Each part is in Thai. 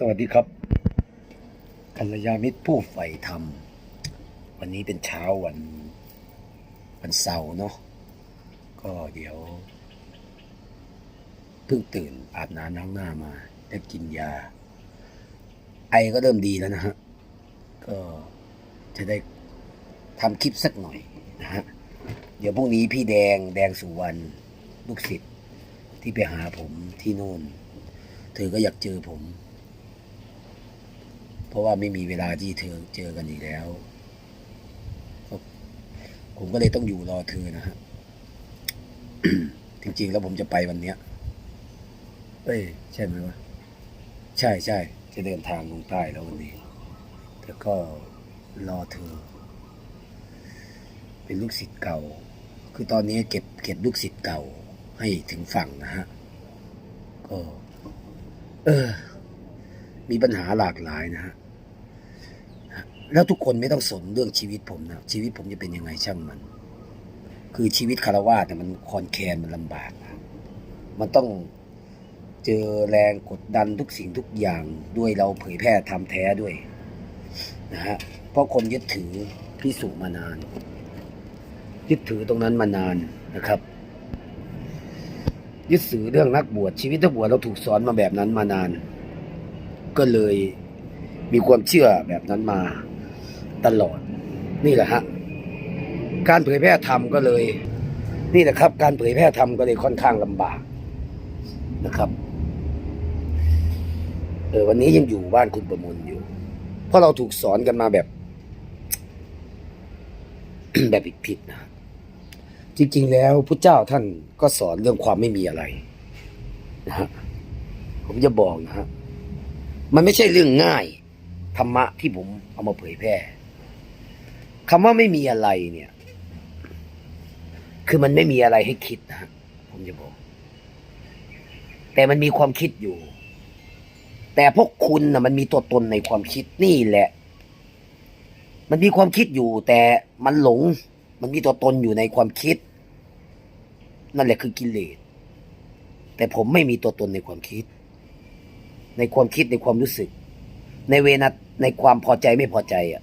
สวัสดีครับกัลยาณมิตรผู้ใฝ่ธรรม วันนี้เป็นเช้าวันวันเสาร์เนาะก็เดี๋ยวเพิ่งตื่นอาบน้ำล้างหน้ามาได้กินยา ไอก็เริ่มดีแล้วนะฮะ ก็จะได้ทำคลิปสักหน่อยนะฮะ เดี๋ยวพรุ่งนี้พี่แดงแดงสุวรรณลูกศิษย์ที่ไปหาผมที่โน่น เธอก็อยากเจอผม เพราะว่าไม่มีเวลาที่เธอเจอกันอีกแล้วก็ผมก็เลยต้องอยู่รอเธอนะฮะจริง ๆ แล้วผมจะไปวันเนี้ย เอ้ย ใช่ไหมวะ ใช่ใช่จะเดินทางลงใต้แล้ววันนี้แต่ก็รอเธอ เป็นลูกศิษย์เก่า คือตอนนี้เก็บเก็บลูกศิษย์เก่าให้ถึงฝั่งนะฮะ ก็ เออ มีปัญหาหลากหลายนะฮะ แล้วทุกคนไม่ต้องสนเรื่องชีวิตผมนะชีวิตผมจะเป็นยังไงช่างมัน คือชีวิตคารวาสเนี่ยมันคอนแคนมันลำบากนะมันต้องเจอแรงกดดันทุกสิ่งทุกอย่างด้วยเราเผยแพร่ทำแท้ด้วยนะฮะเพราะคนยึดถือพิสุมานาน ยึดถือตรงนั้นมานานนะครับ ยึดถือเรื่องนักบวชชีวิตนักบวชเราถูกสอนมาแบบนั้นมานาน ก็เลยมีความเชื่อแบบนั้นมา ตลอด นี่แหละฮะการเผยแพร่ธรรมก็เลย นี่แหละครับ การเผยแพร่ธรรมก็เลยค่อนข้างลำบากนะครับเออวันนี้ยังอยู่บ้านคุณประมลอยู่ เพราะเราถูกสอนกันมาแบบ แบบผิดๆนะจริง ๆ แล้วพระเจ้าท่านก็สอนเรื่องความไม่มีอะไรนะฮะผมจะบอกนะฮะมันไม่ใช่เรื่องง่าย ธรรมะที่ผมเอามาเผยแพร่ คำว่าไม่มีอะไรเนี่ย คือมันไม่มีอะไรให้คิดนะผมจะบอก แต่มันมีความคิดอยู่ แต่พวกคุณนะมันมีตัวตนในความคิดนี่แหละ มันมีความคิดอยู่ แต่มันหลง มันมีตัวตนอยู่ในความคิด นั่นแหละคือกิเลสแต่ผมไม่มีตัวตนในความคิด ในความคิดในความรู้สึก ในเวนในความพอใจไม่พอใจอะ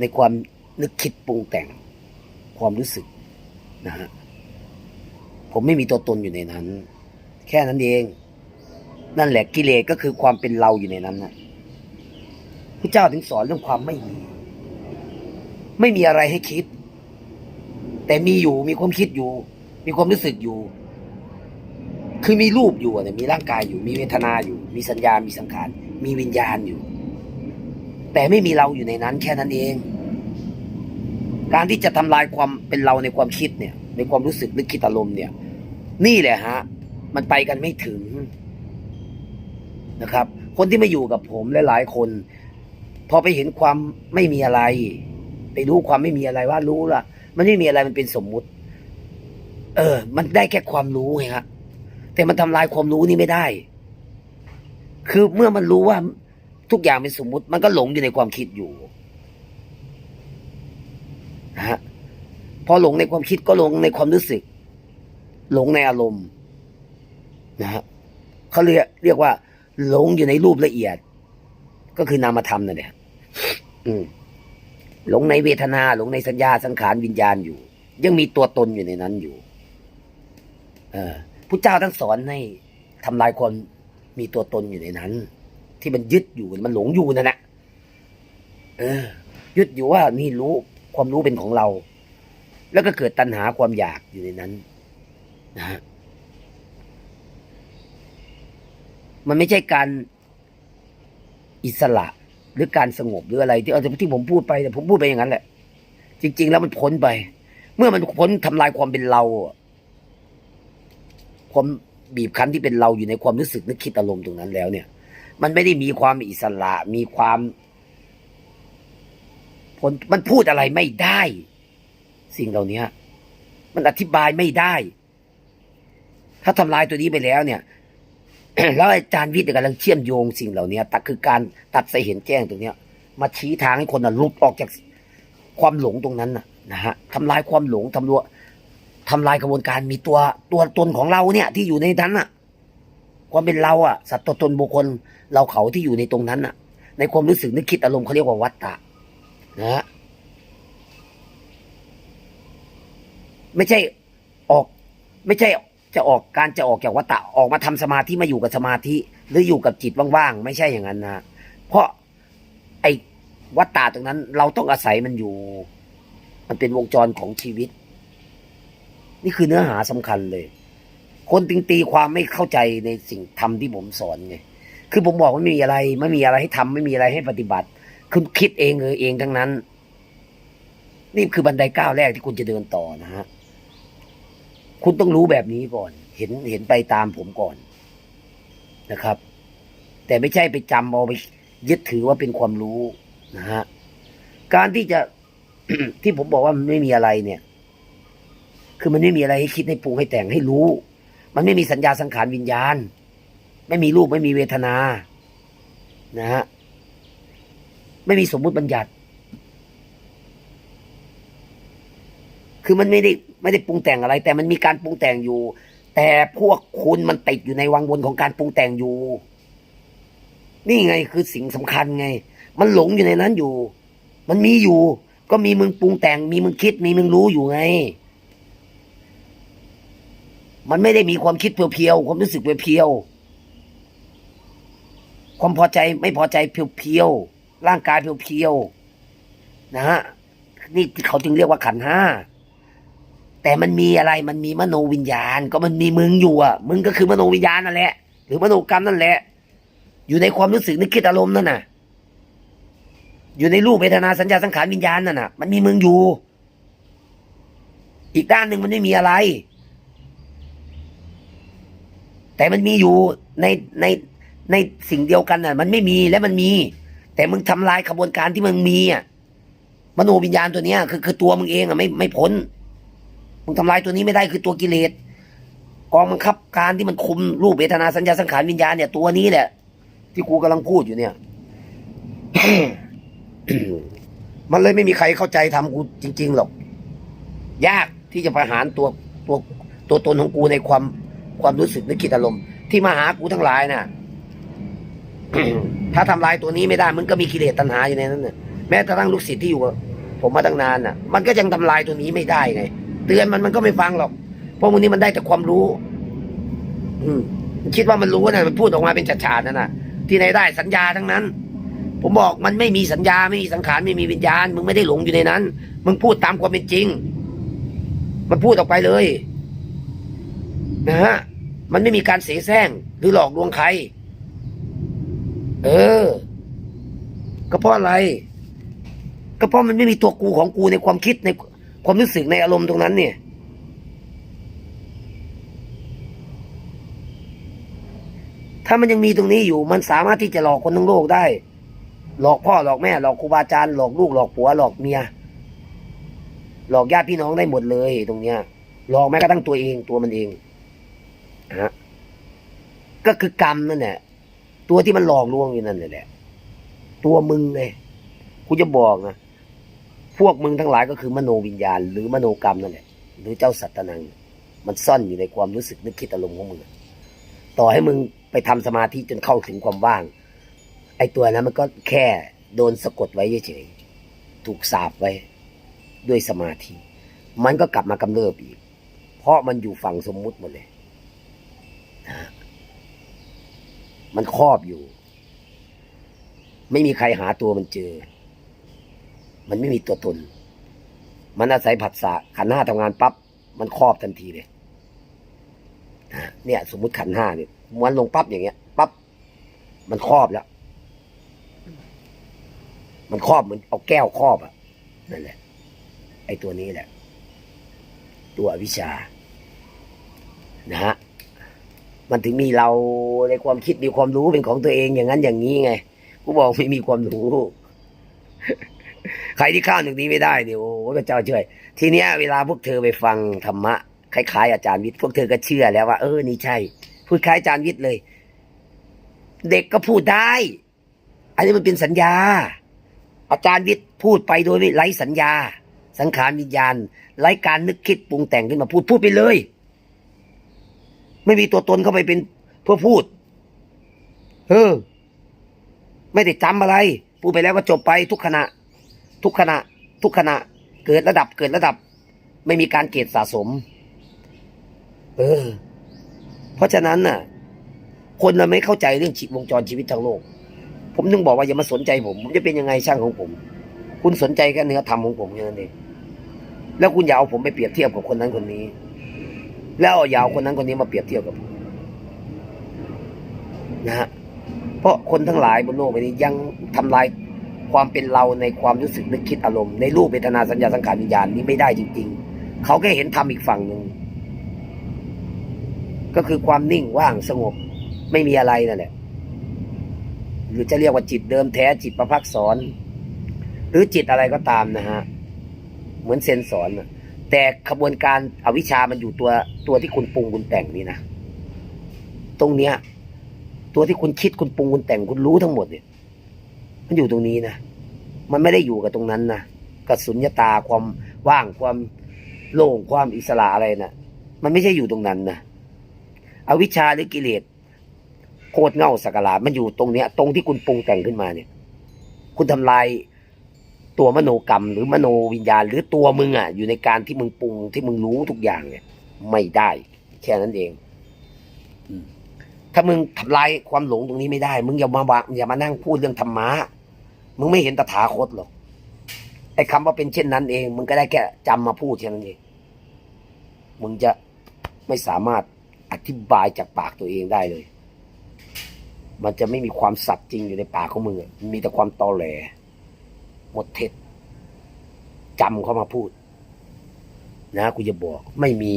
ในความ นึกคิดปรุงแต่งความรู้สึกนะฮะผมไม่มีตัวตนอยู่ในนั้น แค่นั้นเอง นั่นแหละกิเลสก็คือความเป็นเราอยู่ในนั้นนะพระเจ้าถึงสอนเรื่องความไม่มี ไม่มีอะไรให้คิด แต่มีอยู่มีความคิดอยู่ มีความรู้สึกอยู่ คือมีรูปอยู่เนี่ยมีร่างกายอยู่ มีเวทนาอยู่ มีสัญญา มีสังขาร มีวิญญาณอยู่ แต่ไม่มีเราอยู่ในนั้น แค่นั้นเอง การที่จะทำลายความเป็นเราในความคิดเนี่ย ในความรู้สึกนึกคิดอารมณ์เนี่ย นี่แหละฮะ มันไปกันไม่ถึงนะครับ คนที่มาอยู่กับผมหลายๆคน พอไปเห็นความไม่มีอะไร ไปรู้ความไม่มีอะไรว่ารู้ละมันไม่มีอะไรมันเป็นสมมุติ เออ มันได้แค่ความรู้ไงฮะแต่มันทำลายความรู้นี่ไม่ได้ คือเมื่อมันรู้ว่าทุกอย่างเป็นสมมุติ มันก็หลงอยู่ในความคิดอยู่ นะฮะพอหลงในความคิดก็หลงในความรู้สึก หลงในอารมณ์นะฮะเขาเรียกเรียกว่า หลงอยู่ในรูปละเอียด ก็คือนามธรรมนั่นแหละหลงในเวทนา หลงในสัญญาสังขารวิญญาณอยู่ ยังมีตัวตนอยู่ในนั้นอยู่ เออพระเจ้าทั้งสอนให้ทำลายคนมีตัวตนอยู่ในนั้น ที่มันยึดอยู่มันหลงอยู่นั่นแหละเออยึดอยู่ว่านี่รู้ ความรู้เป็นของเรา แล้วก็เกิดตัณหาความอยากอยู่ในนั้นนะฮะมันไม่ใช่การอิสระหรือการสงบหรืออะไร ที่เอาที่ผมพูดไปแต่ผมพูดไปอย่างนั้นแหละ จริง ๆ แล้วมันพ้นไป เมื่อมันพ้นทำลายความเป็นเราความบีบคั้นที่เป็นเราอยู่ในความรู้สึกนึกคิดอารมณ์ตรงนั้นแล้วเนี่ย มันไม่ได้มีความอิสระมีความ ผลมันพูดอะไรไม่ได้ สิ่งเหล่านี้มันอธิบายไม่ได้ ถ้าทำลายตัวนี้ไปแล้วเนี่ยแล้วอาจารย์วิทย์กำลังเชื่อมโยงสิ่งเหล่านี้ตัดคือการตัดสายเห็นแจ้งตรงนี้มาชี้ทางให้คนน่ะหลุดออกจากความหลงตรงนั้นนะฮะทำลายความหลงทำลวทำลายกระบวนการมีตัวตัวตนของเราเนี่ย ที่อยู่ในนั้นน่ะ ความเป็นเราอะสัตว์ตัวตนบุคคลเราเขาที่อยู่ในตรงนั้นอะในความรู้สึกนึกคิดอารมณ์เขาเรียกว่าวัตตะ นะฮะไม่ใช่ออก ไม่ใช่จะออกการจะออกจากวัตตะออกมาทำสมาธิมาอยู่กับสมาธิ หรืออยู่กับจิตว่างๆไม่ใช่อย่างนั้นนะเพราะไอ้วัตตะตรงนั้น เราต้องอาศัยมันอยู่ มันเป็นวงจรของชีวิต นี่คือเนื้อหาสำคัญเลย คนติงตีความไม่เข้าใจในสิ่งทำที่ผมสอนไงคือผมบอกว่าไม่มีอะไร ไม่มีอะไรให้ทำไม่มีอะไรให้ปฏิบัติ คุณคิดเองเออเองทั้งนั้น นี่คือบันไดก้าวแรกที่คุณจะเดินต่อนะฮะคุณต้องรู้แบบนี้ก่อน เห็นเห็นไปตามผมก่อนนะครับ แต่ไม่ใช่ไปจำเอาไปยึดถือว่าเป็นความรู้นะฮะการที่จะที่ผมบอกว่ามันไม่มีอะไรเนี่ย คือมันไม่มีอะไรให้คิดให้ปรุงให้แต่งให้รู้ มันไม่มีสัญญาสังขารวิญญาณ ไม่มีรูปไม่มีเวทนา นะฮะ ไม่มีสมมุติบัญญัติ คือมันไม่ได้ไม่ได้ปรุงแต่งอะไร แต่มันมีการปรุงแต่งอยู่ แต่พวกคุณมันติดอยู่ในวังวนของการปรุงแต่งอยู่ นี่ไงคือสิ่งสำคัญไง มันหลงอยู่ในนั้นอยู่ มันมีอยู่ ก็มีมึงปรุงแต่ง มีมึงคิด มีมึงรู้อยู่ไง มันไม่ได้มีความคิดเพียวๆ ความรู้สึกเพียวๆความพอใจไม่พอใจเพียวๆ ร่างกายเพียวๆนะฮะนี่เขาจึงเรียกว่าขันห้าแต่มันมีอะไรมันมีมโนวิญญาณ ก็มันมีมึงอยู่อะมึงก็คือมโนวิญญาณนั่นแหละ หรือมโนกรรมนั่นแหละ อยู่ในความรู้สึกนึกคิดอารมณ์นั่นน่ะ อยู่ในรูปเวทนาสัญญาสังขารวิญญาณนั่นน่ะ มันมีมึงอยู่ อีกด้านหนึ่งมันไม่มีอะไร แต่มันมีอยู่ในในในสิ่งเดียวกันน่ะ มันไม่มีและมันมี แต่มึงทำลายขบวนการที่มึงมีอะมโนวิญญาณตัวเนี้ยคือคือตัวมึงเองอะไม่ไม่พ้นมึงทำลายตัวนี้ไม่ได้คือตัวกิเลสกองบังคับการที่มันคุมรูปเวทนาสัญญาสังขารวิญญาณเนี่ยตัวนี้แหละ ที่กูกำลังพูดอยู่เนี่ย มันเลยไม่มีใครเข้าใจทำกูจริง ๆหรอก ยากที่จะประหารตัวตัวตัวตนของกูในความความรู้สึกนึกคิดอารมณ์ที่มาหากูทั้งหลายน่ะ ถ้าทำลายตัวนี้ไม่ได้มันก็มีกิเลสตัณหาอยู่ในนั้นน่ะแม้กระทั่งลูกศิษย์ที่อยู่กับผมมาตั้งนานน่ะ มันก็ยังทำลายตัวนี้ไม่ได้ไง เตือนมันมันก็ไม่ฟังหรอก เพราะมันนี้มันได้แต่ความรู้ อืมคิดว่ามันรู้นะมันพูดออกมาเป็นฉาดๆนั่นน่ะ ที่ไหนได้สัญญาทั้งนั้น ผมบอกมันไม่มีสัญญาไม่มีสังขารไม่มีวิญญาณ มึงไม่ได้หลงอยู่ในนั้น มึงพูดตามความเป็นจริง มันพูดออกไปเลย นะฮะ มันไม่มีการเสแสร้งหรือหลอกลวงใคร เออ ก็เพราะอะไร ก็เพราะมันไม่มีตัวกูของกูในความคิดในความรู้สึกในอารมณ์ตรงนั้น เนี่ย ถ้ามันยังมีตรงนี้อยู่ มันสามารถที่จะหลอกคนทั้งโลกได้ หลอกพ่อหลอกแม่ หลอกครูบาอาจารย์หลอกลูกหลอกผัวหลอกเมียหลอกญาติพี่น้องได้หมดเลย ตรงเนี้ยหลอกแม้กระทั่งตัวเองตัวมันเองฮะก็คือกรรมนั่นแหละ ตัวที่มันหลอกลวงอยู่นั่นแหละ ตัวมึงเลยกูจะบอกนะพวกมึงทั้งหลายก็คือมโนวิญญาณ หรือมโนกรรมนั่นแหละ หรือเจ้าสัตนัง มันซ่อนอยู่ในความรู้สึกนึกคิดอารมณ์ของมึงต่อให้มึงไปทำสมาธิจนเข้าถึงความว่าง ไอ้ตัวนั้นมันก็แค่โดนสะกดไว้เฉยๆถูกสาบไว้ ด้วยสมาธิ มันก็กลับมากำเริบอีก เพราะมันอยู่ฝั่งสมมุติหมดเลยนะ มันครอบอยู่ ไม่มีใครหาตัวมันเจอ มันไม่มีตัวตน มันอาศัยผัสสะขันห้าทำงานปั๊บมันครอบทันทีเลยเนี่ย สมมุติขันห้าเนี่ยม้วนลงปั๊บอย่างเงี้ยปั๊บมันครอบแล้ว มันครอบเหมือนเอาแก้วครอบอะนั่นแหละ ไอ้ตัวนี้แหละ ตัววิชา นะฮะ มันถึงมีเราในความคิดมีความรู้เป็นของตัวเองอย่างนั้นอย่างนี้ไงกูบอกไม่มีความรู้ ใครที่ข้ามตรงนี้ไม่ได้เนี่ยโอ้พระเจ้าช่วย ทีเนี้ยเวลาพวกเธอไปฟังธรรมะคล้ายๆอาจารย์วิทย์พวกเธอก็เชื่อแล้วว่าเออนี่ใช่ พูดคล้ายอาจารย์วิทย์เลย เด็กก็พูดได้ อันนี้มันเป็นสัญญา อาจารย์วิทย์พูดไปโดยไม่ไร้สัญญา สังขารวิญญาณไร้การนึกคิดปรุงแต่งขึ้นมาพูดพูดไปเลย ไม่มีตัวตนเข้าไปเป็นเพื่อพูด เออ ไม่ได้จำอะไร พูดไปแล้วก็จบไปทุกขณะ ทุกขณะ ทุกขณะ เกิดระดับเกิดระดับ ไม่มีการเกตสะสม เออ เพราะฉะนั้นน่ะ คนเราไม่เข้าใจเรื่องชีวงจรชีวิตทางโลก ผมถึงบอกว่าอย่ามาสนใจผม ผมจะเป็นยังไงช่างของผม คุณสนใจแค่เนื้อธรรมของผมแค่นั้นเองแล้วคุณอย่าเอาผมไปเปรียบเทียบกับคนนั้นคนนี้ แล้วเอายาเอาคนนั้นคนนี้มาเปรียบเทียบกับผมนะฮะเพราะคนทั้งหลายบนโลกใบนี้ยังทำลายความเป็นเราในความรู้สึกนึกคิดอารมณ์ในรูปเวทนาสัญญาสังขารวิญญาณนี้ไม่ได้จริง ๆ เขาแค่เห็นธรรมอีกฝั่งหนึ่งก็คือความนิ่งว่างสงบไม่มีอะไรนั่นแหละหรือจะเรียกว่าจิตเดิมแท้จิตประพักสอน หรือจิตอะไรก็ตามนะฮะ เหมือนเซนสอนน่ะ แต่ขบวนการอวิชามันอยู่ตัวตัวที่คุณปรุงคุณแต่งนี่นะตรงเนี้ย ตัวที่คุณคิดคุณปรุงคุณแต่งคุณรู้ทั้งหมดเนี่ย มันอยู่ตรงนี้นะมันไม่ได้อยู่กับตรงนั้นนะกับสุญญตาความว่างความโล่งความอิสระอะไรนะมันไม่ใช่อยู่ตรงนั้นนะอวิชชาหรือกิเลสโคตรเง่าสักการะมันอยู่ตรงเนี้ย ตรงที่คุณปรุงแต่งขึ้นมาเนี่ย คุณทำลาย ตัวมโนกรรม หรือมโนวิญญาณ หรือตัวมึงอะ อยู่ในการที่มึงปรุงที่มึงรู้ทุกอย่างเนี่ย ไม่ได้ แค่นั้นเองอืมถ้ามึงทำลายความหลงตรงนี้ไม่ได้ มึงอย่ามาบะอย่ามานั่งพูดเรื่องธรรมะมึงไม่เห็นตถาคตหรอกไอ้คำว่าเป็นเช่นนั้นเอง มึงก็ได้แค่จำมาพูดแค่นั้นเอง มึงจะไม่สามารถอธิบายจากปากตัวเองได้เลย มันจะไม่มีความสัตย์จริงอยู่ในปากของมึงอะมันมีแต่ความตอแหล หมดเท็จจำเขามาพูด นะกูจะบอกไม่มี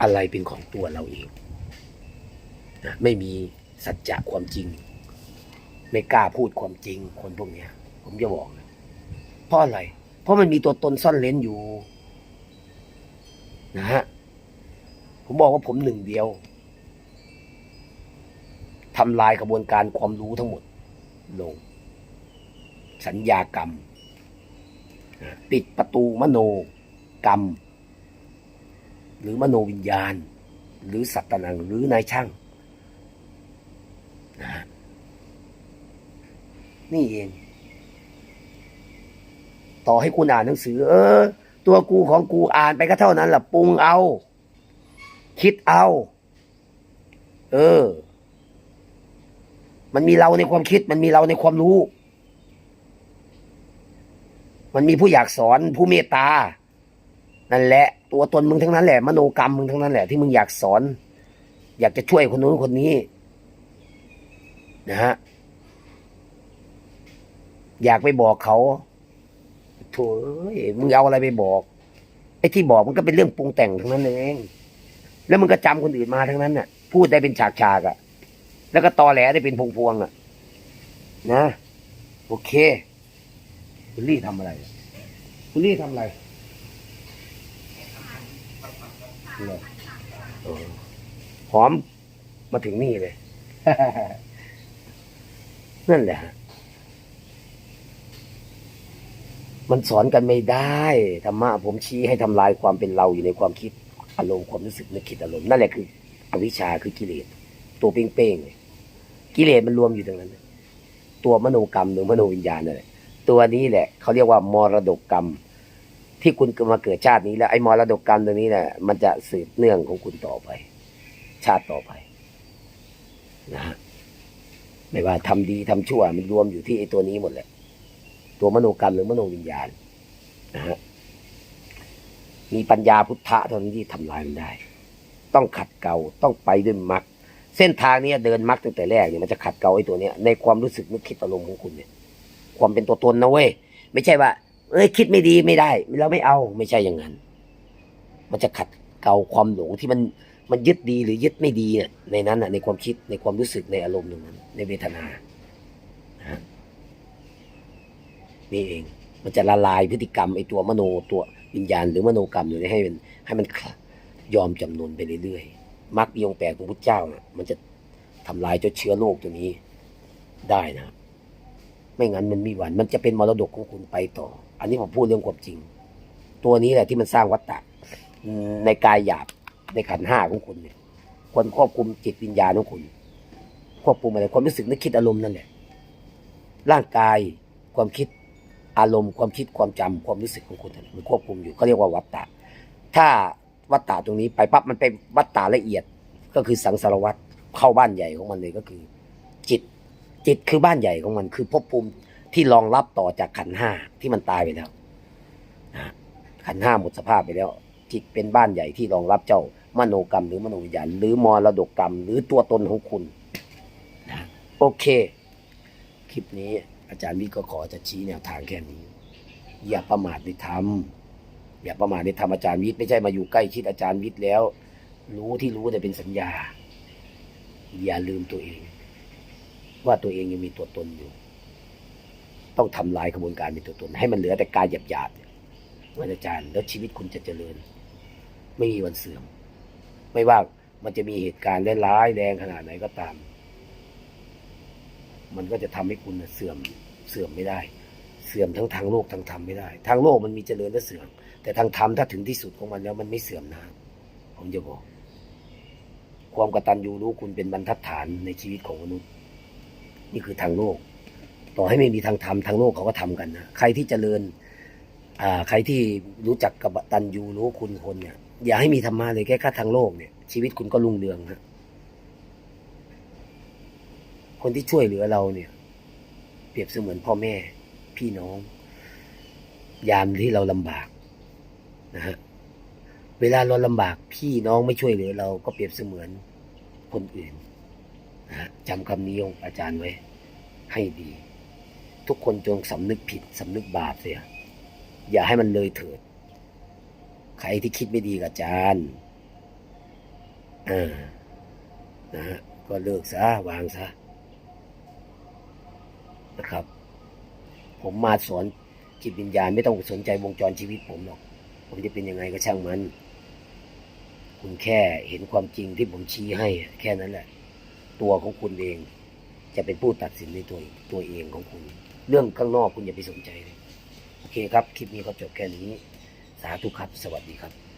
อะไรเป็นของตัวเราเองนะไม่มีสัจจะความจริง ไม่กล้าพูดความจริงคนพวกเนี้ย ผมจะบอกนะเพราะอะไร เพราะมันมีตัวตนซ่อนเล้นอยู่ นะฮะผมบอกว่าผมหนึ่งเดียวทำลายกระบวนการความรู้ทั้งหมดลง สัญญากรรม ปิดประตูมโนกรรม หรือมโนวิญญาณ หรือสัตตนังหรือนายช่างนะนี่เอง ต่อให้คุณอ่านหนังสือ เออ ตัวกูของกูอ่านไปก็เท่านั้นแหละปรุงเอา คิดเอา เออ มันมีเราในความคิด มันมีเราในความรู้ มันมีผู้อยากสอนผู้เมตตา นั่นแหละ ตัวตนมึงทั้งนั้นแหละ มโนกรรมมึงทั้งนั้นแหละที่มึงอยากสอน อยากจะช่วยคนนู้นคนนี้นะฮะอยากไปบอกเขาโถ่เอ้ยมึงเอาอะไรไปบอกไอ้ที่บอกมันก็เป็นเรื่องปรุงแต่งทั้งนั้นเอง แล้วมึงก็จำคนอื่นมาทั้งนั้นน่ะ พูดได้เป็นฉากๆอะ่ะ แล้วก็ตอแหลได้เป็นพวงๆอะ่ะ นะ โอเค คุณลี่ทำอะไร คุณลี่ทำอะไรเหรอเออหอมมาถึงนี่เลย นั่นแหละฮะมันสอนกันไม่ได้ธรรมะผมชี้ให้ทำลายความเป็นเราอยู่ในความคิดอารมณ์ความรู้สึกนึกคิดอารมณ์นั่นแหละคืออวิชชาคือกิเลสตัวเป้งๆเลยกิเลสมันรวมอยู่ตรงนั้น ตัวมโนกรรมหรือมโนวิญญาณนั่นแหละ ตัวนี้แหละเขาเรียกว่ามรดกกรรม ที่คุณมาเกิดชาตินี้แล้วไอ้มรดกกรรมตัวนี้แหละมันจะสืบเนื่องของคุณต่อไป ชาติต่อไปนะฮะไม่ว่าทำดีทำชั่วมันรวมอยู่ที่ไอ้ตัวนี้หมดแหละ ตัวมโนกรรมหรือมโนวิญญาณนะฮะมีปัญญาพุทธะเท่านั้นที่ทำลายมันได้ ต้องขัดเกลาต้องไปด้วยมรรคเส้นทางนี้เดินมรรคตั้งแต่แรกเนี่ยมันจะขัดเกลาไอ้ตัวเนี้ยในความรู้สึกนึกคิดอารมณ์ของคุณเนี่ย ความเป็นตัวตนนะเว้ยไม่ใช่ว่า เอ้ยคิดไม่ดีไม่ได้เราไม่เอาไม่ใช่อย่างนั้น มันจะขัดเกลาความหลงที่มันมันยึดดีหรือยึดไม่ดีเน่ะในนั้นน่ะในความคิดในความรู้สึกในอารมณ์ตรงนั้น ในเวทนานะฮะนี่เอง มันจะละลายพฤติกรรมไอ้ตัวมโนตัววิญญาณหรือมโนกรรมอยู่ให้มันให้มันยอมจำนนไปเรื่อยๆมรรคยงแปดของพุทธเจ้าน่ะมันจะทำลายเจ้าเชื้อโรคตัวนี้ได้นะ ไม่งั้นมันมีวันมันจะเป็นมรดกของคุณไปต่อ อันนี้ผมพูดเรื่องความจริง ตัวนี้แหละที่มันสร้างวัฏฏะในกายหยาบในขันห้าของคุณเนี่ยควรควบคุมจิตวิญญาณของคุณควบคุมอะไรความรู้สึกนึกคิดอารมณ์นั่นแหละร่างกายความคิดอารมณ์ความคิดความจำความรู้สึกของคุณมันควบคุมอยู่เขาเรียกว่าวัตตะ ถ้าวัตตะตรงนี้ไปปั๊บมันเป็นวัตตะละเอียดก็คือสังสารวัตเข้าบ้านใหญ่ของมันเลยก็คือ จิตคือบ้านใหญ่ของมัน คือภพภูมิที่รองรับต่อจากขันห้าที่มันตายไปแล้วนะขันห้าหมดสภาพไปแล้ว จิตเป็นบ้านใหญ่ที่รองรับเจ้ามโนกรรม หรือมโนวิญญาณหรือมรดกกรรม หรือตัวตนของคุณนะโอเค คลิปนี้อาจารย์วิทย์ก็ขอจะชี้แนวทางแค่นี้ อย่าประมาทในธรรมอย่าประมาทในธรรมอาจารย์วิทย์ไม่ใช่มาอยู่ใกล้ชิดอาจารย์วิทย์แล้ว รู้ที่รู้แต่เป็นสัญญา อย่าลืมตัวเอง ว่าตัวเองยังมีตัวตนอยู่ ต้องทำลายกระบวนการมีตัวตน ให้มันเหลือแต่กายหยาบๆเนี่ยเหมือนอาจารย์ แล้วชีวิตคุณจะเจริญ ไม่มีวันเสื่อม ไม่ว่ามันจะมีเหตุการณ์ได้ร้ายแรงขนาดไหนก็ตาม มันก็จะทำให้คุณเสื่อมเสื่อมไม่ได้ เสื่อมทั้งทางโลกทางธรรมไม่ได้ ทางโลกมันมีเจริญและเสื่อม แต่ทางธรรมถ้าถึงที่สุดของมันแล้วมันไม่เสื่อมนะผมจะบอก ความกตัญญูรู้คุณเป็นบรรทัดฐานในชีวิตของมนุษย์ นี่คือทางโลก ต่อให้ไม่มีทางธรรมทางโลกเขาก็ทำกันนะใครที่เจริญอ่าใครที่รู้จักกับตัญญูรู้คุณคนเนี่ย อย่าให้มีธรรมะเลยแค่แค่ทางโลกเนี่ย ชีวิตคุณก็รุ่งเรืองฮะคนที่ช่วยเหลือเราเนี่ย เปรียบเสมือนพ่อแม่ พี่น้อง ยามที่เราลำบากนะฮะเวลาเราลำบากพี่น้องไม่ช่วยเหลือเราก็เปรียบเสมือนคนอื่น จำคำนี้ของอาจารย์ไว้ให้ดี ทุกคนจงสำนึกผิดสำนึกบาปเสีย อย่าให้มันเลยเถิด ใครที่คิดไม่ดีกับอาจารย์เออนะฮะก็เลิกซะวางซะนะครับ ผมมาสอนจิตวิญญาณไม่ต้องสนใจวงจรชีวิตผมหรอก ผมจะเป็นยังไงก็ช่างมัน คุณแค่เห็นความจริงที่ผมชี้ให้ แค่นั้นแหละ ตัวของคุณเอง จะเป็นผู้ตัดสินในตัวตัวเองของคุณ เรื่องข้างนอกคุณอย่าไปสนใจเลย โอเคครับ คลิปนี้ก็จบแค่นี้ สาธุครับ สวัสดีครับ